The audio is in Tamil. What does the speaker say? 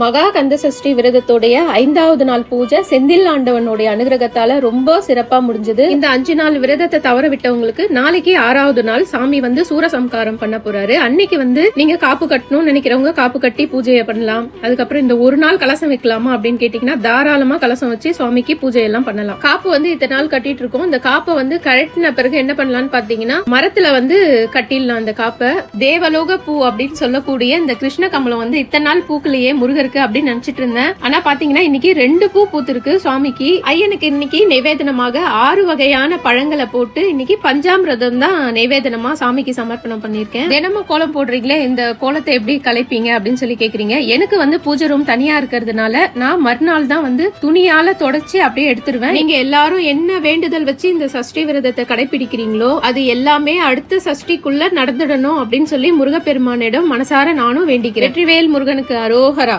மகா கந்த சஷ்டி விரதத்துடைய ஐந்தாவது நாள் பூஜை செந்தில் ஆண்டவனுடைய அனுகிரகத்தால ரொம்ப சிறப்பா முடிஞ்சது. இந்த அஞ்சு நாள் விரதத்தை தவற விட்டவங்களுக்கு நாளைக்கு ஆறாவது நாள் சாமி வந்து சூரசம்காரம் பண்ண போறாரு. அன்னைக்கு வந்து நீங்க காப்பு கட்டணும்னு நினைக்கிறவங்க காப்பு கட்டி பூஜையை பண்ணலாம். அதுக்கப்புறம் இந்த ஒரு நாள் கலசம் வைக்கலாமா அப்படின்னு கேட்டீங்கன்னா தாராளமா கலசம் வச்சு சுவாமிக்கு பூஜை எல்லாம் பண்ணலாம். காப்பு வந்து இத்தனை நாள் கட்டிட்டு இருக்கோம். இந்த காப்பை வந்து கழட்டின பிறகு என்ன பண்ணலாம்னு பாத்தீங்கன்னா மரத்துல வந்து கட்டிடலாம் அந்த காப்பை. தேவலோக பூ அப்படின்னு சொல்லக்கூடிய இந்த கிருஷ்ண கமலம் வந்து இத்தனை நாள் பூக்களையே இருக்கு அப்படின்னு நினைச்சிட்டு இருந்தேன். ஆனா பாத்தீங்கன்னா இன்னைக்கு ரெண்டு பூ பூத்திருக்கு சுவாமிக்கு. ஐயனுக்கு இன்னைக்கு நிவேதனமாக ஆறு வகையான பழங்களை போட்டு இன்னைக்கு பஞ்சாமிரதம் தான் நிவேதனமா சாமிக்கு சமர்ப்பணம் பண்ணிருக்கேன் தினமும் கோலம் போடுறீங்களே இந்த கோலத்தை எப்படி கலைப்பீங்க அப்படின்னு சொல்லி கேக்குறீங்க. எனக்கு வந்து பூஜை ரூம் தனியா இருக்கிறதுனால நான் மறுநாள் தான் வந்து துணியால தொடச்சு அப்படியே எடுத்துருவேன். நீங்க எல்லாரும் என்ன வேண்டுதல் வச்சு இந்த சஷ்டி விரதத்தை கடைபிடிக்கிறீங்களோ அது எல்லாமே அடுத்த சஷ்டிக்குள்ள நடந்துடணும் அப்படின்னு சொல்லி முருகப்பெருமானிடம் மனசார நானும் வேண்டிக்கிறேன். வெற்றிவேல் முருகனுக்கு அரோகரா.